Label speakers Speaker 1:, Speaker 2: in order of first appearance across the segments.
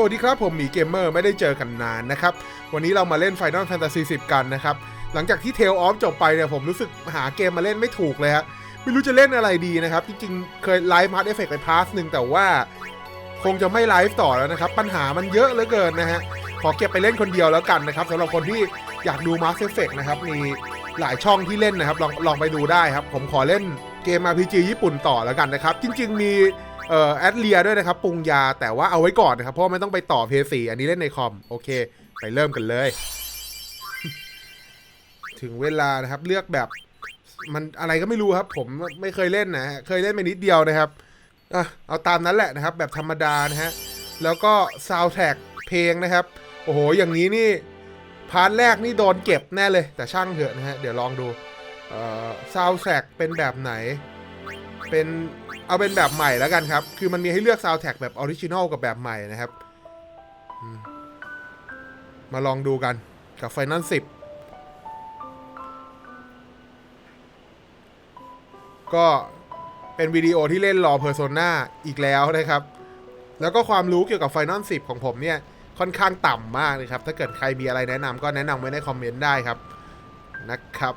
Speaker 1: สวัสดีครับผมหมีเกมเมอร์ไม่ได้เจอกันนานนะครับ วันนี้เรามาเล่น Final Fantasy 10 กันนะครับ หลังจากที่ Tale of จบไปเนี่ยผมรู้สึกหาเกมมาเล่นไม่ถูกเลยฮะไม่รู้จะเล่นอะไรดีนะครับ จริงๆ เคยไลฟ์มาร์ e เอฟเฟกไปพาร์ทหนึ่งแต่ว่า คงจะไม่ไลฟ์ต่อแล้วนะครับ ปัญหามันเยอะเหลือเกินนะฮะขอเก็บไปเล่นคนเดียวแล้วกันนะครับสำหรับคนที่อยากดู Mass Effect นะครับมีหลายช่องที่เล่นนะครับลองลองไปดูได้ครับ ผมขอเล่นเกม RPG ญี่ปุ่นต่อแล้วกันนะครับ จริง ๆ มี เอ่อแอดเลียด้วยนะครับปรุงยาแต่ว่าเอาไว้ก่อนนะครับ เพราะไม่ต้องไปต่อ PS4 อันนี้เล่นในคอม โอเค ไปเริ่มกันเลย ถึงเวลานะครับเลือกแบบมันอะไรก็ไม่รู้ครับ ผมไม่เคยเล่นนะเคยเล่นไปนิดเดียวนะครับอะเอาตามนั้นแหละนะครับ แบบธรรมดานะฮะแล้วก็ซาว d t ท a c k เพลงนะครับ โอ้โห อย่างนี้นี่ พาร์ทแรกนี่โดนเก็บแน่เลย แต่ช่างเถอะนะฮะ เดี๋ยวลองดูซาวแ a c k เป็นแบบไหน เป็นเอาเป็นแบบใหม่แล้วกันครับ คือมันมีให้เลือกซาว d t ท a c k แบบออริจินอลกับแบบใหม่นะครับ มาลองดูกันกับ Final 10ก็เป็นวิดีโอที่เล่นรอ Persona อีกแล้วนะครับ แล้วก็ความรู้เกี่ยวกับ Final 10ของผมเนี่ย ค่อนข้างต่ำมากเลยครับ ถ้าเกิดใครมีอะไรแนะนำก็แนะนำไว้ในคอมเมนต์ได้ครับนะครับ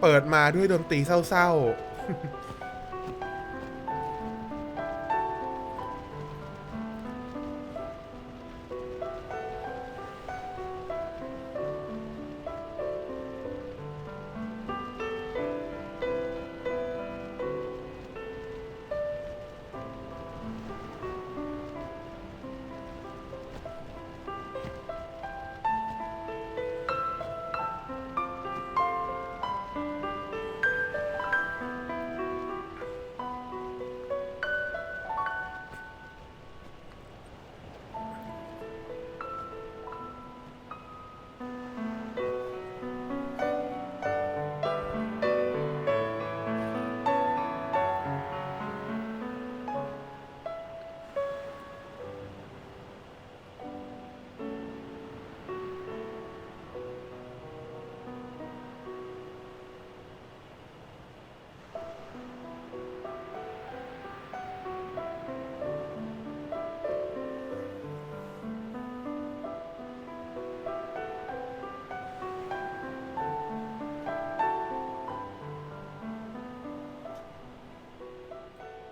Speaker 1: เปิดมาด้วยดนตรีเศร้าๆ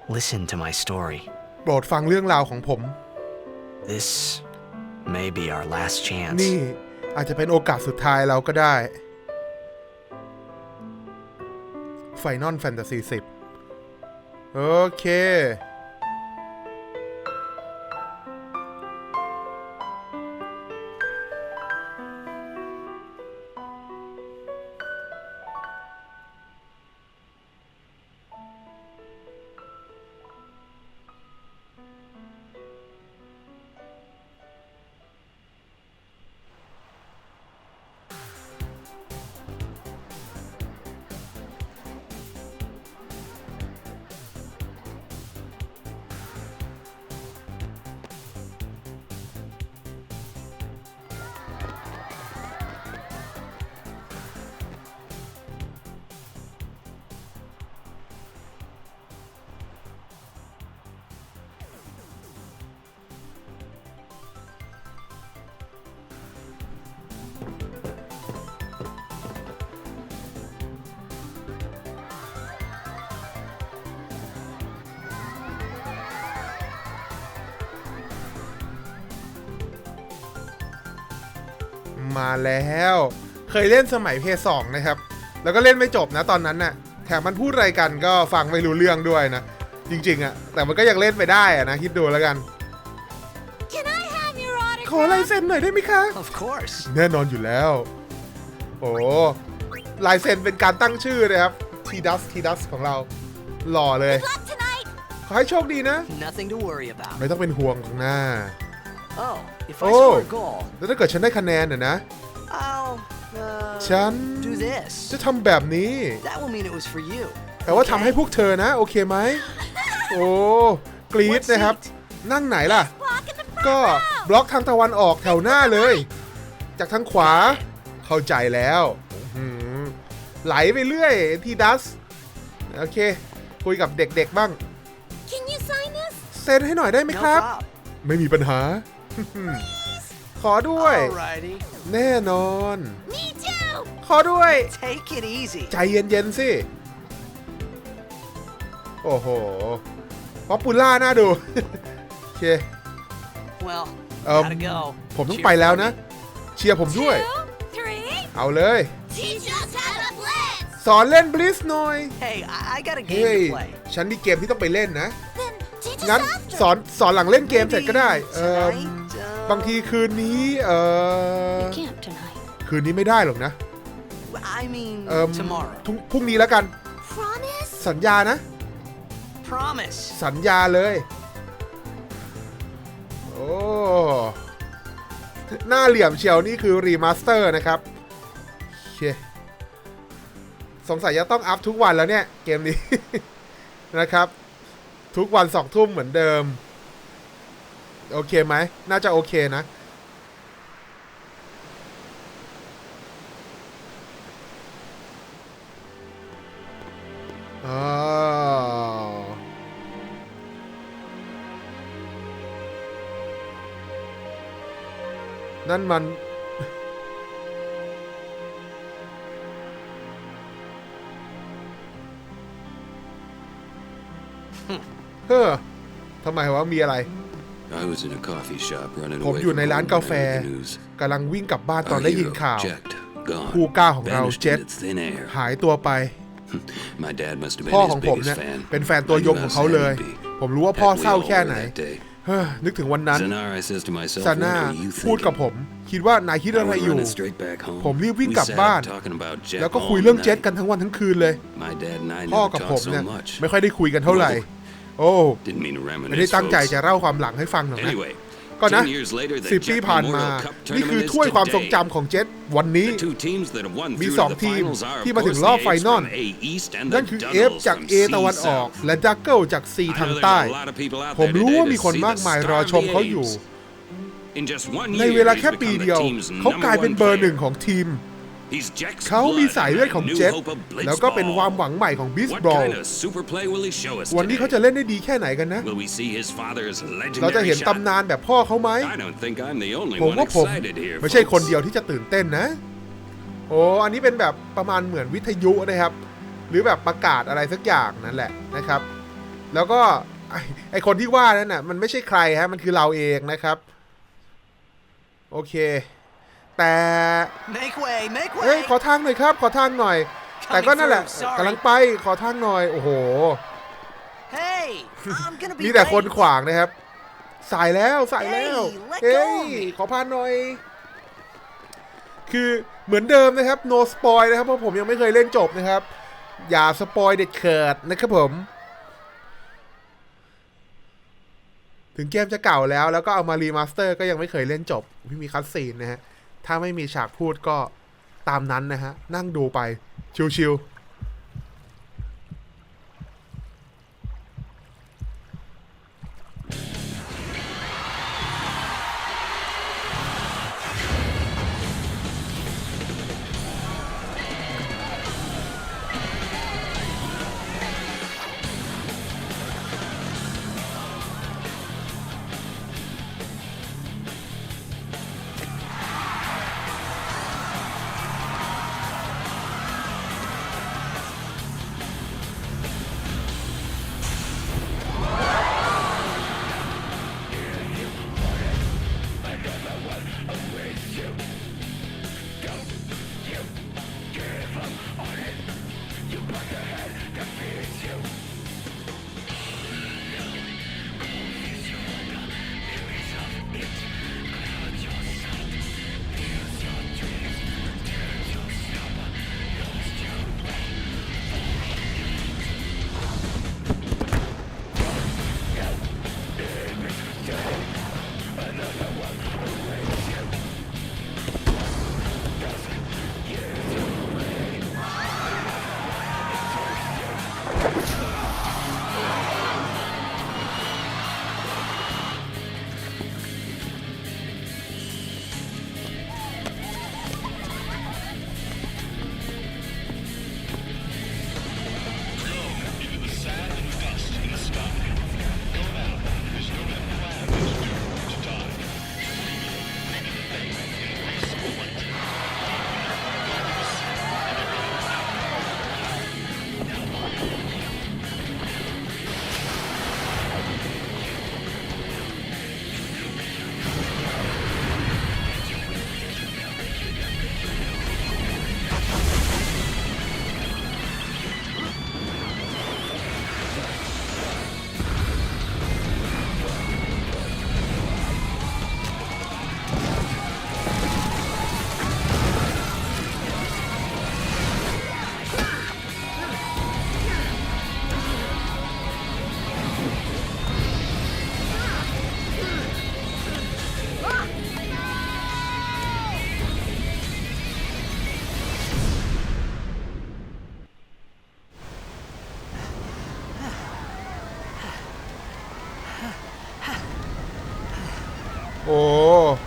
Speaker 2: Listen to my story.
Speaker 1: โปรดฟังเรื่องราวของผม
Speaker 2: This may be our last chance.
Speaker 1: นี่อาจจะเป็นโอกาสสุดท้ายเราก็ได้ Final Fantasy 10 โอเค มาแล้ว เคยเล่นสมัยเพย์สองนะครับ แล้วก็เล่นไม่จบนะตอนนั้นน่ะแถมมันพูดอะไรกันก็ฟังไม่รู้เรื่องด้วยนะ จริงๆอะแต่มันก็ยังเล่นไปได้อะนะคิดดูแล้วกัน
Speaker 3: Can I have your
Speaker 1: ขอ
Speaker 3: autograph?
Speaker 1: ลายเซ็นหน่อยได้ไหมคะ
Speaker 2: Of course.
Speaker 1: แน่นอนอยู่แล้ว โอ้ลายเซ็นเป็นการตั้งชื่อนะครับทีดัสทีดัสของเรา หล่อเลย
Speaker 3: Luck tonight.
Speaker 1: ขอให้โชคดีนะ
Speaker 2: Nothing to worry about.
Speaker 1: ไม่ต้องเป็นห่วงของหน้า
Speaker 2: Oh, if I
Speaker 1: Oh.
Speaker 2: score a goal,
Speaker 1: แล้วถ้าเกิดฉันได้คะแนนน่ะนะ
Speaker 2: I'll uh,
Speaker 1: ฉัน
Speaker 2: do this.
Speaker 1: จะทำแบบนี้
Speaker 2: That will mean it was for you.
Speaker 1: แต่ว่าทำให้พวกเธอนะ โอเคไหม โอ้ กรีด
Speaker 2: What
Speaker 1: นะครับ
Speaker 2: seat?
Speaker 1: นั่งไหนล่ะ
Speaker 3: Block in the front
Speaker 1: ก็
Speaker 3: row.
Speaker 1: บล็อกทางตะวันออกแถวหน้าเลย จากทางขวา เข้าใจแล้วอื้อหือไหลไปเรื่อยที่ดัส โอเค คุยกับเด็กๆบ้าง
Speaker 3: Can you sign this?
Speaker 1: เซ็นให้หน่อยได้ไหม
Speaker 2: No
Speaker 1: ครับ
Speaker 2: prob.
Speaker 1: ไม่มีปัญหา ขอด้วย
Speaker 2: Alrighty.
Speaker 1: แน่นอน
Speaker 3: Me too.
Speaker 1: ขอด้วย
Speaker 2: Take it easy.
Speaker 1: ใจเย็นๆสิ โอ้โหป๊อปปูล่าน่าดู โอเค
Speaker 2: Well,
Speaker 1: Um,
Speaker 2: gotta go.
Speaker 1: ผมต้อง
Speaker 2: Cheer
Speaker 1: ไปแล้ว
Speaker 2: for
Speaker 1: นะ
Speaker 2: me.
Speaker 1: เชียร์ผมด้วย
Speaker 3: Two, three.
Speaker 1: เอาเลย
Speaker 3: Teach us how to blitz.
Speaker 1: สอนเล่นบลิสหน่อย
Speaker 2: Hey, I, I got a
Speaker 1: เฮ้ย
Speaker 2: game to play.
Speaker 1: ฉันมีเกมที่ต้องไปเล่นนะ
Speaker 3: Then teach us
Speaker 1: งั้น
Speaker 3: after.
Speaker 1: สอนสอนหลังเล่นเกมเสร็จก็ได้
Speaker 2: Maybe
Speaker 1: เออ
Speaker 2: tonight, uh,
Speaker 1: บางทีคืนนี้ เออ
Speaker 3: You can't tonight.
Speaker 1: คืนนี้ไม่ได้หรอกนะ
Speaker 2: I mean,
Speaker 1: เออ
Speaker 2: tomorrow.
Speaker 1: พรุ่งพรุ่งนี้แล้วกัน
Speaker 3: Promise?
Speaker 1: สัญญานะ
Speaker 2: Promise.
Speaker 1: สัญญาเลย โอ้ หน้าเหลี่ยมเชียวนี่คือรีมาสเตอร์นะครับโอเคสงสัยจะต้องอัพทุกวันแล้วเนี่ย เกมนี้ นะครับ ทุกวันสองทุ่มเหมือนเดิม โอเคไหม น่าจะโอเคนะ อ๋อนั่นมัน เฮ้อทำไมวะ มีอะไร ผม
Speaker 4: away
Speaker 1: อยู่
Speaker 4: from
Speaker 1: ในร้าน
Speaker 4: home
Speaker 1: กา
Speaker 4: when
Speaker 1: แฟ
Speaker 4: I heard the news.
Speaker 1: กำลังวิ่งกลับบ้านตอน
Speaker 4: Our
Speaker 1: ได้ยิน
Speaker 4: hero
Speaker 1: ข่าว
Speaker 4: checked, gone,
Speaker 1: ผู้กล้าของเรา
Speaker 4: vanished
Speaker 1: เจ็ด
Speaker 4: into thin air.
Speaker 1: หายตัวไป
Speaker 4: My dad must have
Speaker 1: พ่อ
Speaker 4: been
Speaker 1: ของ
Speaker 4: his
Speaker 1: ผม
Speaker 4: biggest
Speaker 1: เนี่ย
Speaker 4: fan.
Speaker 1: เป็นแฟนตัวยง
Speaker 4: I knew
Speaker 1: ของ
Speaker 4: how
Speaker 1: เขา
Speaker 4: sad
Speaker 1: เลย
Speaker 4: he'd be.
Speaker 1: ผมรู้ว่าพ่อ
Speaker 4: Heck, we
Speaker 1: เศร้า
Speaker 4: all
Speaker 1: แค่
Speaker 4: were
Speaker 1: ไหน
Speaker 4: that day.
Speaker 1: เฮ้อนึกถึงวันนั้น
Speaker 4: Zanar, I says to myself,
Speaker 1: ซา
Speaker 4: what
Speaker 1: น่า
Speaker 4: are you
Speaker 1: พูดกับ
Speaker 4: thinking?
Speaker 1: ผม คิดว่านายคิด
Speaker 4: I
Speaker 1: อะไร
Speaker 4: went
Speaker 1: อยู่
Speaker 4: running straight back home.
Speaker 1: ผมรีบวิ่ง
Speaker 4: We
Speaker 1: กลับ
Speaker 4: sat
Speaker 1: บ้าน
Speaker 4: talking about Jet
Speaker 1: แล้วก็
Speaker 4: all
Speaker 1: คุยเรื่อง
Speaker 4: night.
Speaker 1: เจ็ตกันทั้งวันทั้งคืนเลย
Speaker 4: My dad and I
Speaker 1: พ่อ
Speaker 4: never
Speaker 1: กับผม
Speaker 4: talked
Speaker 1: เนี่ย
Speaker 4: so much.
Speaker 1: ไม่ค่อยได้คุยกันเท่าไหร่ โอ้
Speaker 4: Didn't mean to
Speaker 1: ไม่ได้
Speaker 4: reminisce,
Speaker 1: ตั้งใจ
Speaker 4: folks.
Speaker 1: จะเล่าความหลังให้ฟังหรอกนะ
Speaker 4: Anyway,
Speaker 1: ก็นะ
Speaker 4: 10 years later, the
Speaker 1: สิบปี
Speaker 4: Jet
Speaker 1: ผ่านมา
Speaker 4: Memorial Cup
Speaker 1: นี่คือ
Speaker 4: tournament is
Speaker 1: ถ้วยความทรง
Speaker 4: today.
Speaker 1: จำของเจ็ตวันนี้
Speaker 4: The two teams that have won
Speaker 1: มี
Speaker 4: through
Speaker 1: สอง
Speaker 4: to the
Speaker 1: ทีม
Speaker 4: finals are, of
Speaker 1: ที่มาถึง
Speaker 4: course,
Speaker 1: รอบ
Speaker 4: the
Speaker 1: ไฟ
Speaker 4: Apes
Speaker 1: นอล
Speaker 4: from A East and
Speaker 1: นั่
Speaker 4: the
Speaker 1: นคือ
Speaker 4: Duggles
Speaker 1: เอฟจาก
Speaker 4: from
Speaker 1: A
Speaker 4: C
Speaker 1: ตะวันออก
Speaker 4: South.
Speaker 1: และดักเกิลจาก C
Speaker 4: I
Speaker 1: ทาง
Speaker 4: know
Speaker 1: ใต้
Speaker 4: there's a lot of people out
Speaker 1: ผม
Speaker 4: there
Speaker 1: รู้
Speaker 4: today
Speaker 1: ว่า
Speaker 4: to
Speaker 1: มีคน
Speaker 4: see
Speaker 1: มาก
Speaker 4: the
Speaker 1: มาย
Speaker 4: star
Speaker 1: รอ
Speaker 4: of
Speaker 1: ชม
Speaker 4: the
Speaker 1: เขาอยู่
Speaker 4: Apes. In just one
Speaker 1: ใน
Speaker 4: year,
Speaker 1: เวลา
Speaker 4: he's
Speaker 1: แค่ปี
Speaker 4: become
Speaker 1: เดียว
Speaker 4: the team's
Speaker 1: เขากลาย
Speaker 4: number
Speaker 1: เป็น
Speaker 4: one
Speaker 1: เบอร์หนึ่ง
Speaker 4: player.
Speaker 1: ของทีม
Speaker 4: He's Jack's
Speaker 1: เขามี
Speaker 4: blood
Speaker 1: สาย
Speaker 4: and
Speaker 1: เลือด
Speaker 4: a
Speaker 1: ของ
Speaker 4: new
Speaker 1: เจ็ต
Speaker 4: hope of
Speaker 1: แล้วก็เป็น
Speaker 4: blitzball.
Speaker 1: ความหวังใหม่ของบิส
Speaker 4: What
Speaker 1: บอล
Speaker 4: kind of super play will he show us
Speaker 1: วันนี้เขา
Speaker 4: today?
Speaker 1: จะเล่นได้ดีแค่ไหนกันนะ
Speaker 4: Will we see his father's
Speaker 1: เราจะ
Speaker 4: legendary
Speaker 1: เห็น
Speaker 4: shot?
Speaker 1: ตำนานแบบพ่อเขาไหม
Speaker 4: I don't think I'm the only
Speaker 1: ผม
Speaker 4: one
Speaker 1: ว่าผม
Speaker 4: excited here.
Speaker 1: ไม่ใช่คน
Speaker 4: folks.
Speaker 1: เดียวที่จะตื่นเต้นนะ โอ้อันนี้เป็นแบบประมาณเหมือนวิทยุนะครับ หรือแบบประกาศอะไรสักอย่างนั่นแหละนะครับ แล้วก็ไอ้ไอคนที่ว่านั่นน่ะมันไม่ใช่ใครฮะมันคือเราเองนะครับ โอเค แต่
Speaker 2: Make way, make
Speaker 1: เฮ้ย
Speaker 2: way.
Speaker 1: ขอทางหน่อยครับ ขอทางหน่อย แต่ก็นั่นแหละ
Speaker 2: Coming through, sorry.
Speaker 1: กำลังไปขอทางหน่อย โอ้โห
Speaker 2: Hey, I'm gonna be
Speaker 1: มีแต่คน
Speaker 2: late.
Speaker 1: ขวางนะครับ สายแล้วสายแล้ว
Speaker 2: Hey, let
Speaker 1: เฮ้ย
Speaker 2: go
Speaker 1: ขอพานหน่อย คือเหมือนเดิมนะครับ no spoil นะครับเพราะผมยังไม่เคยเล่นจบนะครับ อย่าสปอยเด็ดขาดนะครับผมถึงเกมจะเก่าแล้วแล้วก็เอามารีมาสเตอร์ก็ยังไม่เคยเล่นจบไม่มีคัสซีนนะฮะ ถ้าไม่มีฉากพูดก็ตามนั้นนะฮะ นั่งดูไป ชิวๆ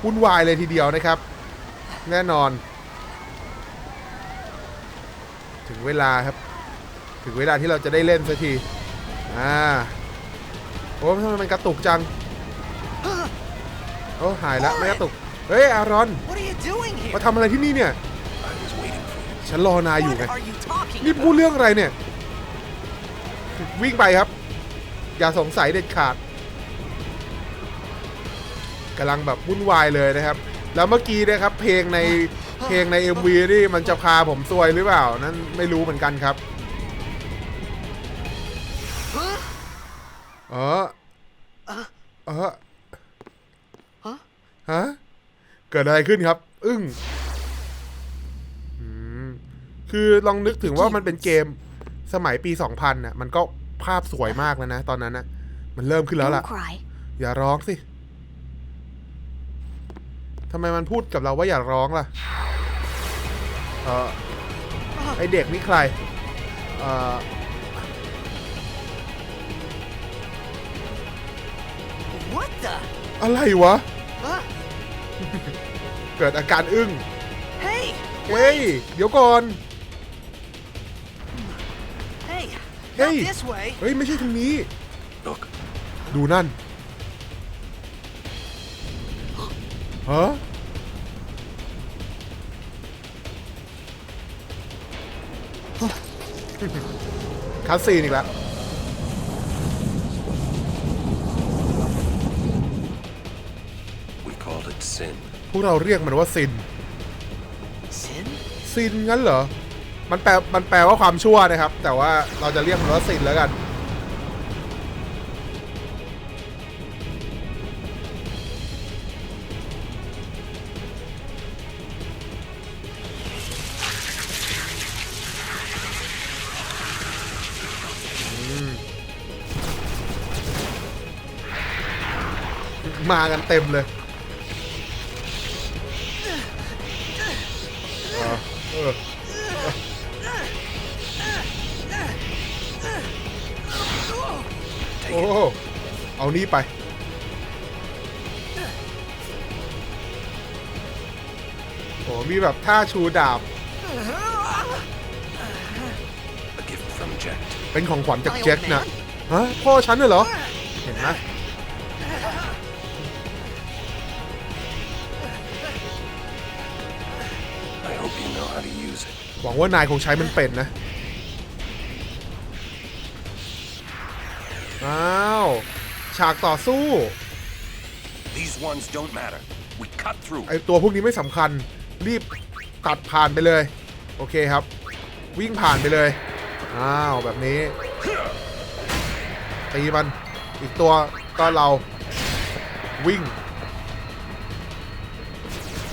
Speaker 1: วุ่นวายเลยทีเดียวนะครับ แน่นอน ถึงเวลาครับ ถึงเวลาที่เราจะได้เล่นสักที อ่า โอ้ทำไมมันกระตุกจัง โอ้หายแล้วไม่กระตุก เฮ้ย อารอน
Speaker 5: What are you doing here?
Speaker 1: มาทำอะไรที่นี่เนี่ย
Speaker 2: I was waiting for you.
Speaker 1: ฉันรอนายอยู่ไง
Speaker 5: What are you talking
Speaker 1: นี่พูด
Speaker 5: about?
Speaker 1: เรื่องอะไรเนี่ย วิ่งไปครับ อย่าสงสัยเด็ดขาด กำลังแบบวุ่นวายเลยนะครับ แล้วเมื่อกี้นะครับเพลงในเพลงใน MV นี่มันจะพาผมซวยหรือเปล่า นั่นไม่รู้เหมือนกันครับเออเออฮะเกิดอะไรขึ้นครับ อึ้งอืมคือลองนึกถึงว่ามันเป็นเกมสมัยปี 2000น่ะ มันก็ภาพสวยมากแล้วนะ ตอนนั้นนะมันเริ่มขึ้นแล้วล่ะ
Speaker 3: Don't cry.
Speaker 1: อย่าร้องสิ ทำไมมันพูดกับเราว่าอย่าร้องล่ะ เออไอเด็กนี่ใคร เออ
Speaker 5: What the?
Speaker 1: อะไรวะ
Speaker 5: Huh?
Speaker 1: เกิดอาการอึ้ง
Speaker 5: Hey!
Speaker 1: เฮ้ย เดี๋ยวก่อน
Speaker 5: Hey!
Speaker 1: Hey.
Speaker 5: Not this way!
Speaker 1: เฮ้ย ไม่ใช่ทางนี้
Speaker 2: Look,
Speaker 1: ดูนั่น ฮะคัสซีนอีกแล้ว
Speaker 2: we called it sin.
Speaker 1: พวกเราเรียกมันว่าซิน
Speaker 5: Sin?
Speaker 1: ซินงั้นเหรอ มันแปล มันแปลว่าความชั่วนะครับ แต่ว่าเราจะเรียกมันว่าซินแล้วกัน มากันเต็มเลยเออเออโอ้โหเอานี่ไป โอ้มีแบบท่าชูดาบ
Speaker 2: A gift from Jet.
Speaker 1: เป็นของขวัญจาก
Speaker 5: My old
Speaker 1: แจ็คนะ
Speaker 5: man
Speaker 1: ฮะ พ่อฉันน่ะเหรอ เห็นไหม หวังว่านายคงใช้มันเป็นนะ อ้าว ฉากต่อสู้
Speaker 2: These ones don't matter. We cut through.
Speaker 1: ไอตัวพวกนี้ไม่สำคัญ รีบตัดผ่านไปเลย โอเคครับ วิ่งผ่านไปเลย อ้าว แบบนี้ตีมัน อีกตัวก็เราวิ่ง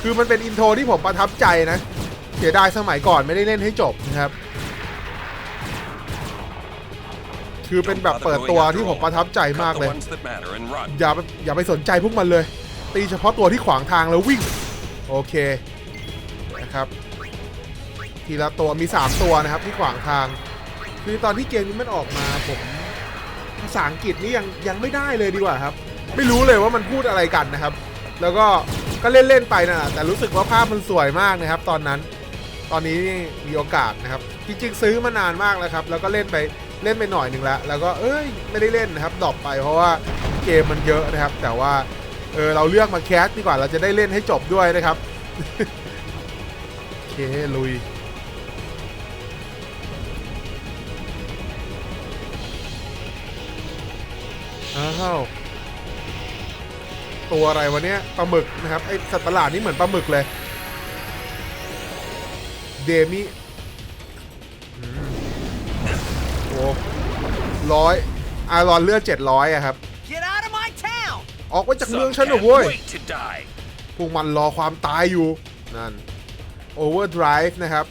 Speaker 1: คือมันเป็นอินโทรที่ผมประทับใจนะ เสียดายสมัยก่อนไม่ได้เล่นให้จบนะครับ คือเป็นแบบเปิดตัวที่ผมประทับใจมากเลย อย่าไปอย่าไปสนใจพวกมันเลย ตีเฉพาะตัวที่ขวางทางแล้ววิ่ง โอเคนะครับทีละตัวมี 3 ตัวนะครับที่ขวางทาง คือตอนที่เกมนี้มันออกมาผมภาษาอังกฤษนี่ยังยังไม่ได้เลยดีกว่าครับ ไม่รู้เลยว่ามันพูดอะไรกันนะครับ แล้วก็ก็เล่นเล่นๆไปนะแต่รู้สึกว่าภาพมันสวยมากนะครับ ตอนนั้น ตอนนี้มีโอกาสนะครับ จริงๆซื้อมานานมากแล้วครับ แล้วก็เล่นไปเล่นไปหน่อยหนึ่งแล้ว แล้วก็เอ้ยไม่ได้เล่นนะครับดรอปไปเพราะว่าเกมมันเยอะนะครับ แต่ว่าเออเราเลือกมาแคสดีกว่าเราจะได้เล่นให้จบด้วยนะครับโอเคลุยอ้าวตัวอะไรวะเนี้ยปลาหมึกนะครับไอสัตว์ประหลาดนี่เหมือนปลาหมึกเลย เดมิอืมโอ้ร้อยอารอนเลือดเจ็ดร้อยอะครับ
Speaker 5: Get out of my town!
Speaker 1: ออกไปจากเมือง
Speaker 2: Some
Speaker 1: ฉันเหรอ
Speaker 2: can't
Speaker 1: เว้ย
Speaker 2: wait to die.
Speaker 1: พวกมันรอความตายอยู่ นั่น Overdrive นะครับ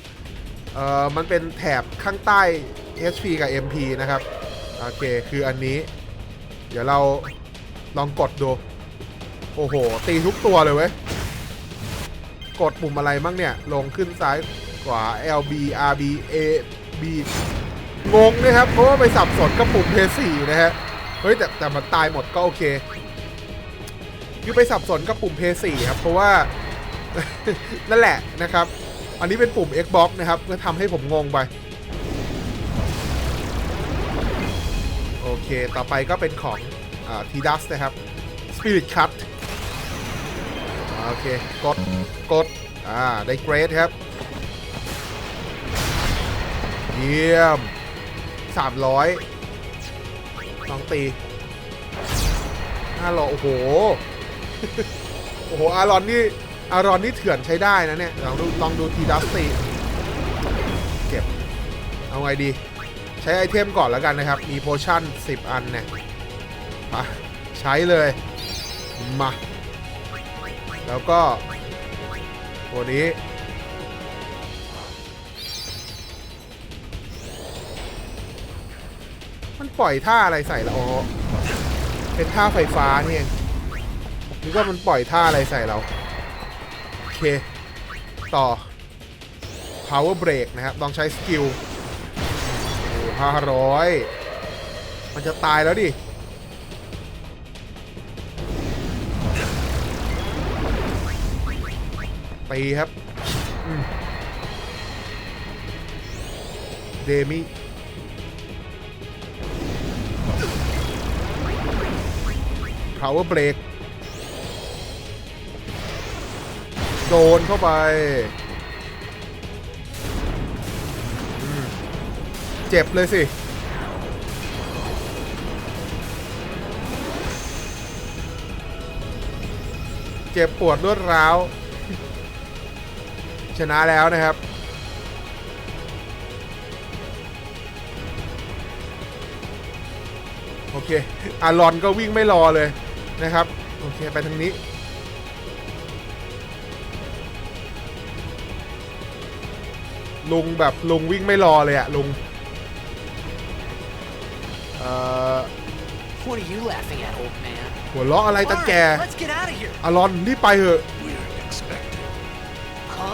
Speaker 1: เอ่อ มันเป็นแถบข้างใต้ HP กับ MP นะครับ โอเค คืออันนี้ เดี๋ยวเราลองกดดู โอ้โห ตีทุกตัวเลยเว้ย กดปุ่มอะไรบ้างเนี่ย ลงขึ้นซ้าย ขวา LB RB A B งงนะครับ เพราะว่าไปสับสนกับปุ่ม P4 นะฮะ เฮ้ย แต่แต่มันตายหมดก็โอเคคือไปสับสนกับปุ่ม p 4ครับ เพราะว่า นั่นแหละนะครับ อันนี้เป็นปุ่ม Xbox นะครับก็ทำให้ผมงงไป โอเค ต่อไปก็เป็นของทีดัสนะครับ Spirit Cut โอเค กด กด อ่า ได้เกรดครับ เยี่ยม 300ลองตี500โอ้โห โอ้โห อารอนนี่ อารอนนี่เถื่อนใช้ได้นะเนี่ย ลองดูลองดูทีดัสตีเก็บ เอาไงดี ใช้ไอเทมก่อนแล้วกันนะครับ มีโพชั่น 10 อันเนี่ยไปใช้เลย มา แล้วก็ตัวนี้ ปล่อยท่าอะไรใส่เราอ๋อเป็นท่าไฟฟ้านี่เองนึกว่ามันปล่อยท่าอะไรใส่เรา โอเค ต่อ power break นะครับ ต้องใช้สกิลโอ้ห้าร้อยมันจะตายแล้วดิตีครับเดมิ พาวเวอร์เบรกโดนเข้าไปเจ็บเลยสิ เจ็บปวดรวดร้าว ชนะแล้วนะครับโอเคอารอนก็วิ่งไม่รอเลย นะครับ โอเค ไปทางนี้ ลุงแบบลุงวิ่งไม่รอเลยอะลุง เอ่อ
Speaker 5: What are you laughing at, old man?
Speaker 1: หัวเราะอะไรตะ
Speaker 5: Fine,
Speaker 1: แก
Speaker 5: let's get out of here.
Speaker 1: อารอนรีบไปเถอะ
Speaker 4: We're expected.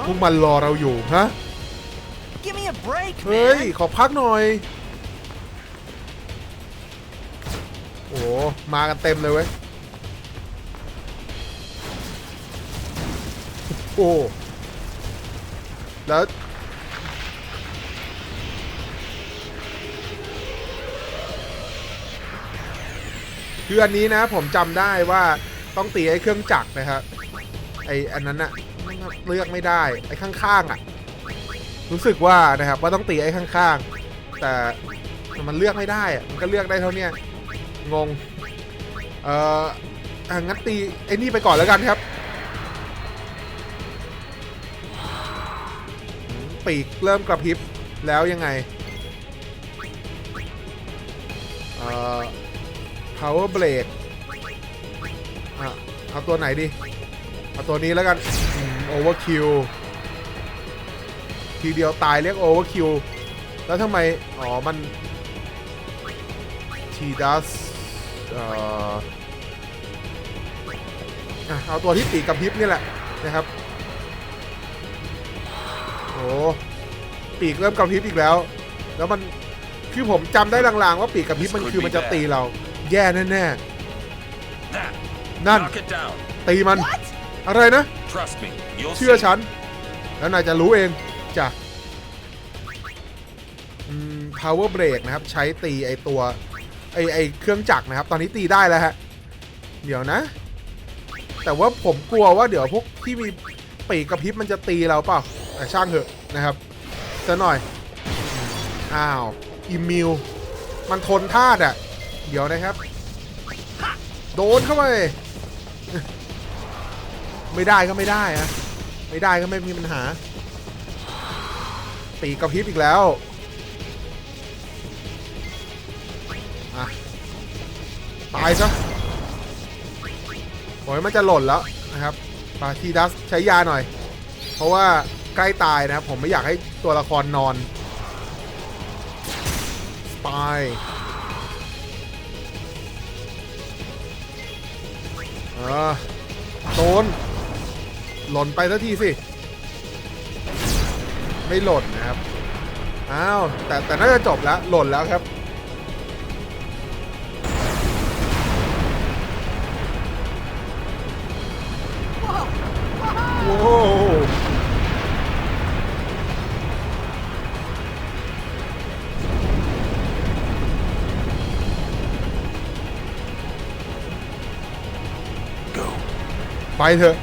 Speaker 1: พวก
Speaker 5: Huh?
Speaker 1: มันรอเราอยู่ฮะ
Speaker 5: Give me a break,
Speaker 1: เฮ้ย
Speaker 5: man.
Speaker 1: ขอพักหน่อย โอ้โหมากันเต็มเลยเว้ย โอ้แล้วคืออันนี้นะผมจำได้ว่าต้องตีไอ้เครื่องจักรนะครับไอ้อันนั้นอะเลือกไม่ได้ไอ้ข้างๆอะรู้สึกว่านะครับว่าต้องตีไอ้ข้างๆ แต่มันเลือกไม่ได้อะมันก็เลือกได้เท่านี้งงเอองั้นตีไอ้นี่ไปก่อนแล้วกันครับ ปีกเริ่มกระพริบแล้วยังไง เอ่อ power break อะ เอาตัวไหนดี เอาตัวนี้แล้วกันอืม overkill ทีเดียวตายเรียก overkill แล้วทำไม อ๋อ มันทีดัสเอ่อเอาตัวที่ปีกกับพริบนี่แหละนะครับ ปีกเริ่มกระพริบอีกแล้ว แล้วมันคือผมจำได้ลางๆ ว่าปีกกระพริบมันคือมันจะตีเรา แย่แน่
Speaker 4: That.
Speaker 1: ๆนั่น
Speaker 4: Knock it down.
Speaker 1: ตีมัน อะไรนะ
Speaker 4: Trust me. You'll
Speaker 1: เชื่อ
Speaker 4: see.
Speaker 1: ฉัน แล้วนายจะรู้เองจ้ะอืม power break นะครับ ใช้ตีไอตัวไอไอเครื่องจักรนะครับ ตอนนี้ตีได้แล้วฮะ เดี๋ยวนะ แต่ว่าผมกลัวว่าเดี๋ยวพวกที่มีปีกกระพริบมันจะตีเราเปล่า แต่ช่างเถอะนะครับซะหน่อย อ้าว อิมิว มันทนธาตุอะ เดี๋ยวนะครับ โดนเข้าไป ไม่ได้ก็ไม่ได้อะไม่ได้ก็ไม่มีปัญหา ปีกกระพริบอีกแล้วอะตายซะโอ้ยมันจะหล่นแล้วนะครับปาทีดัสใช้ยาหน่อย เพราะว่า ใกล้ตายนะครับ ผมไม่อยากให้ตัวละครนอนตายเออโดนหล่นไปสักทีสิ ไม่หล่นนะครับ อ้าว แต่แต่น่าจะจบแล้ว หล่นแล้วครับ ไปเถอะ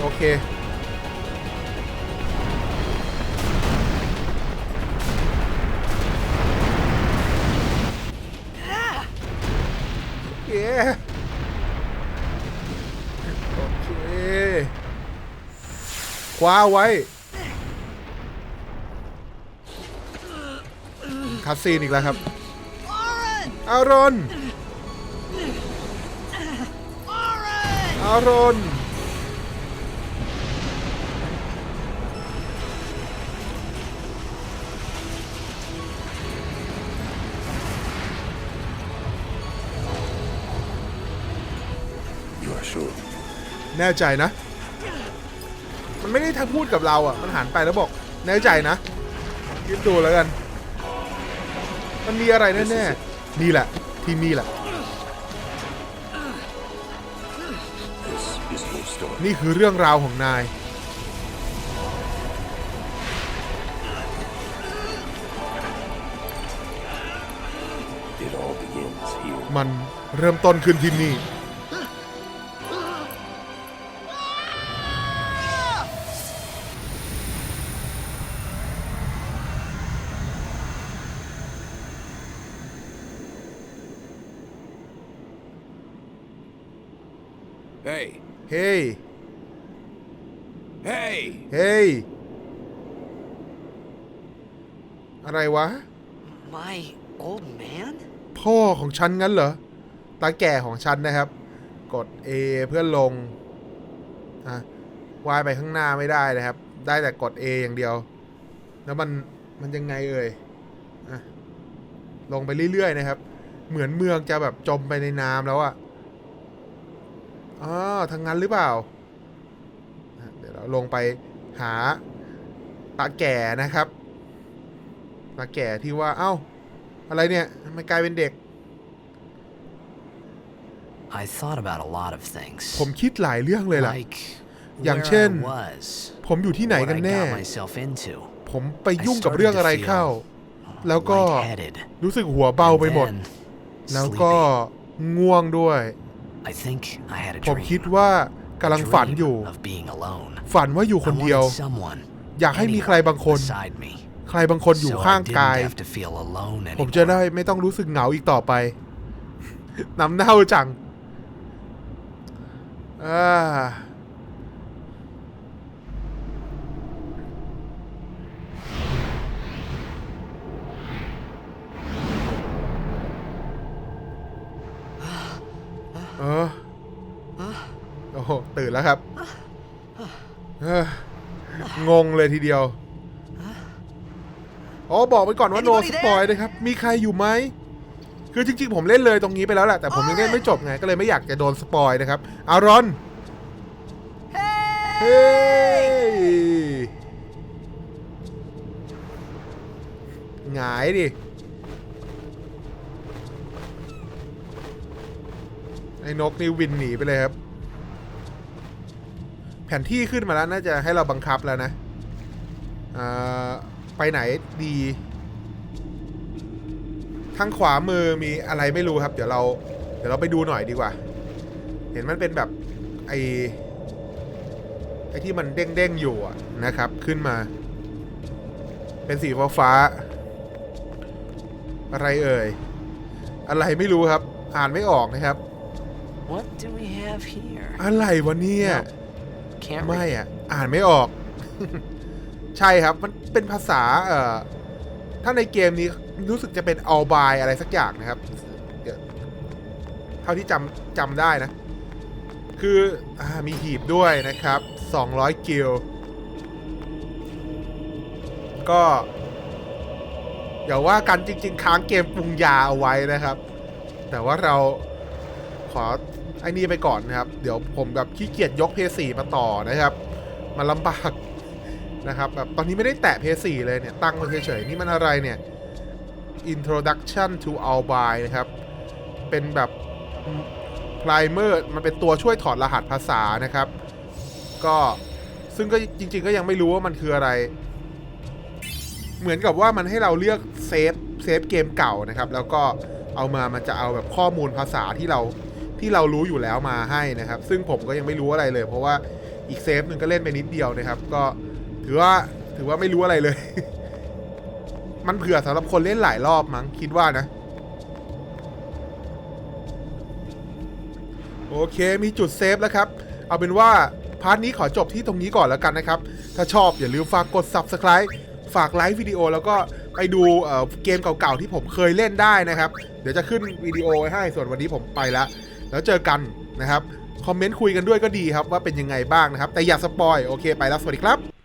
Speaker 1: โอเค โอเค โอเค คว้าไว้ คัสซีนอีกแล้วครับ อารอนารอน
Speaker 4: You are sure?
Speaker 1: แน่ใจนะ มันไม่ได้ทักพูดกับเราอะ มันหันไปแล้วบอก แน่ใจนะคิดดูแล้วกัน มันมีอะไรแน่ๆนี่แหละ ที่นี่แหละ นี่คือเรื่องราวของนาย
Speaker 4: It all begins here.
Speaker 1: มันเริ่มต้นขึ้นที่นี่
Speaker 4: Hey,
Speaker 1: เฮ้ย
Speaker 4: hey!
Speaker 1: เฮ้ย อะไรวะ
Speaker 5: My old man?
Speaker 1: พ่อของฉันงั้นเหรอ ตาแก่ของฉันนะครับ กด A เพื่อลงอะว่ายไปข้างหน้าไม่ได้นะครับ ได้แต่กด A อย่างเดียว แล้วมัน มันยังไงเอ่ยอะลงไปเรื่อยๆนะครับ เหมือนเมืองจะแบบจมไปในน้ำแล้วอะอ๋อทางนั้นหรือเปล่าอะเดี๋ยวเรา ลงไปหาตาแก่นะครับตาแก่ที่ว่า เอ้า อะไรเนี่ยทำไมกลายเป็นเด็ก
Speaker 2: I thought about a lot of things.
Speaker 1: ผมคิดหลายเรื่องเลยล่ะ
Speaker 2: Like
Speaker 1: อย่าง
Speaker 2: where
Speaker 1: เช่น
Speaker 2: I was,
Speaker 1: ผมอยู่ที่ไหน
Speaker 2: what
Speaker 1: กัน
Speaker 2: I
Speaker 1: แน่
Speaker 2: got myself into.
Speaker 1: ผมไปยุ่งกับเรื่องอะไรเข้า แล้วก็
Speaker 2: Lightheaded.
Speaker 1: รู้สึกหัวเบาไปหมด
Speaker 2: And then
Speaker 1: แล้วก็
Speaker 2: sleepy.
Speaker 1: ง่วงด้วย
Speaker 2: I think I had a
Speaker 1: ผม
Speaker 2: dream.
Speaker 1: คิดว่า กำลังฝัน
Speaker 2: Dream
Speaker 1: อยู่
Speaker 2: of being alone.
Speaker 1: ฝันว่าอยู่
Speaker 2: I
Speaker 1: คนเดียว
Speaker 2: wanted someone,
Speaker 1: อยากให้มีใครบางคน
Speaker 2: anyone beside me.
Speaker 1: ใครบางคนอยู่
Speaker 2: So
Speaker 1: ข้าง
Speaker 2: I didn't
Speaker 1: กาย
Speaker 2: have to feel alone
Speaker 1: ผมจะ
Speaker 2: anymore.
Speaker 1: ได้ไม่ต้องรู้สึกเหงาอีกต่อไปน้ำเน่าจังอ่าเออโอ้โหตื่นแล้วครับเอ้องงเลยทีเดียวอ๋อบอกไปก่อนว่า no
Speaker 5: Anybody there?
Speaker 1: spoil นะครับ มีใครอยู่ไหมคือจริงๆ ผมเล่นเลยตรงนี้ไปแล้วแหละแต่ผมยังเล่นไม่จบไงก็เลยไม่อยากจะโดนสปอยนะครับอารอนเฮ้ยหงายดิไอ้นกนี่วินหนีไปเลยครับแผนที่ขึ้นมาแล้วน่าจะให้เราบังคับแล้วนะอ่าไปไหนดี ทางขวามือมีอะไรไม่รู้ครับ เดี๋ยวเรา เดี๋ยวเราไปดูหน่อยดีกว่า เห็นมันเป็นแบบไอไอที่มันเด้งๆอยู่อะนะครับ ขึ้นมา เป็นสีฟ้าฟ้าๆอะไรเอ่ย อะไรไม่รู้ครับ อ่านไม่ออกนะครับ
Speaker 5: What do we have here?
Speaker 1: อะไรวะเนี่ย
Speaker 5: Can't
Speaker 1: ไม่
Speaker 5: read.
Speaker 1: อะ อ่านไม่ออก ใช่ครับ มันเป็นภาษา เอ่อ ถ้าในเกมนี้รู้สึกจะเป็น all by อะไรสักอย่างนะครับเดี๋ยวเท่าที่จำจำได้นะ คืออามีหีบด้วยนะครับ 200 กิล ก็ อย่าว่ากันจริง ๆ ค้างเกมปรุงยาเอาไว้นะครับ แต่ว่าเราขอ ไอ้นี่ไปก่อนนะครับ เดี๋ยวผมแบบขี้เกียจยกเพย์สี่มาต่อนะครับ มันลำบากนะครับแบบตอนนี้ไม่ได้แตะเพย์สี่เลยเนี่ยตั้งมาเฉยๆนี่มันอะไรเนี่ย Introduction to Albi นะครับ เป็นแบบ primer มันเป็นตัวช่วยถอดรหัสภาษานะครับ ก็ซึ่งก็จริง ๆ ก็ยังไม่รู้ว่ามันคืออะไร เหมือนกับว่ามันให้เราเลือกเซฟเซฟเกมเก่านะครับ แล้วก็เอามามันจะเอาแบบข้อมูลภาษาที่เรา ที่เรารู้อยู่แล้วมาให้นะครับ ซึ่งผมก็ยังไม่รู้อะไรเลย เพราะว่าอีกเซฟหนึ่งก็เล่นไปนิดเดียวนะครับ ก็ถือว่าถือว่าไม่รู้อะไรเลย มันเผื่อสำหรับคนเล่นหลายรอบมั้งคิดว่านะ โอเคมีจุดเซฟแล้วครับ เอาเป็นว่าพาร์ทนี้ขอจบที่ตรงนี้ก่อนแล้วกันนะครับ ถ้าชอบอย่าลืมฝากกด Subscribe ฝากไลค์วิดีโอแล้วก็ไปดูเเกมเก่าๆที่ผมเคยเล่นได้นะครับ เดี๋ยวจะขึ้นวิดีโอไว้ให้ส่วนวันนี้ผมไปแล้ว แล้วเจอกันนะครับ คอมเมนต์คุยกันด้วยก็ดีครับว่าเป็นยังไงบ้างนะครับ แต่อย่าสปอยโอเคไปแล้วสวัสดีครับ